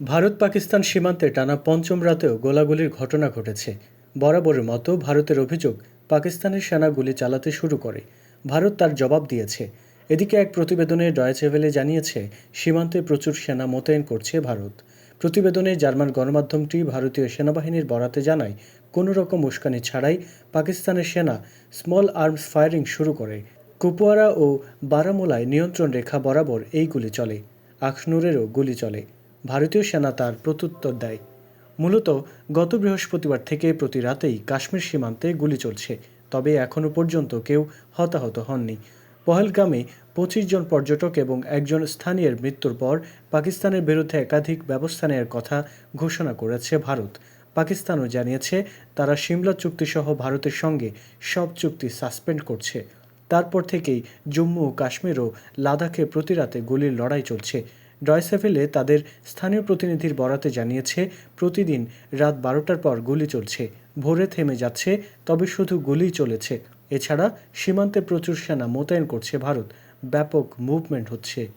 ভারত পাকিস্তান সীমান্তে টানা পঞ্চম রাতেও গোলাগুলির ঘটনা ঘটেছে। বরাবরের মতো ভারতের অভিযোগ পাকিস্তানের সেনা গুলি চালাতে শুরু করে। ভারত তার জবাব দিয়েছে। এদিকে এক প্রতিবেদনে ডয়েচেভেলে জানিয়েছে, সীমান্তে প্রচুর সেনা মোতায়েন করছে ভারত। প্রতিবেদনে জার্মান গণমাধ্যমটি ভারতীয় সেনাবাহিনীর বরাতে জানায়, কোনো রকম উস্কানি ছাড়াই পাকিস্তানের সেনা স্মল আর্মস ফায়ারিং শুরু করে। কুপওয়ারা ও বারামুলায় নিয়ন্ত্রণ রেখা বরাবর এই গুলি চলে। আখনুরেরও গুলি চলে। ভারতীয় সেনা তার প্রত্যুত্তর দেয়। মূলত গত বৃহস্পতিবার থেকে প্রতি রাতেই কাশ্মীর সীমান্তে গুলি চলছে, তবে এখনও পর্যন্ত কেউ হতাহত হননি। পহেলগামে পঁচিশ জন পর্যটক এবং একজন স্থানীয়ের মৃত্যুর পর পাকিস্তানের বিরুদ্ধে একাধিক ব্যবস্থা নেওয়ার কথা ঘোষণা করেছে ভারত। পাকিস্তানও জানিয়েছে, তারা সিমলা চুক্তিসহ ভারতের সঙ্গে সব চুক্তি সাসপেন্ড করছে। তারপর থেকেই জম্মু ও কাশ্মীর ও লাদাখে প্রতি রাতে গুলির লড়াই চলছে। ডয়সেভেলে তাদের স্থানীয় প্রতিনিধির বরাতে জানিয়েছে, প্রতিদিন রাত বারোটার পর গুলি চলছে। ভোরে থেমে যাচ্ছে, তবে শুধু গুলি চলেছে। এছাড়া সীমান্তে প্রচুর সেনা মোতায়েন করছে ভারত। ব্যাপক মুভমেন্ট হচ্ছে।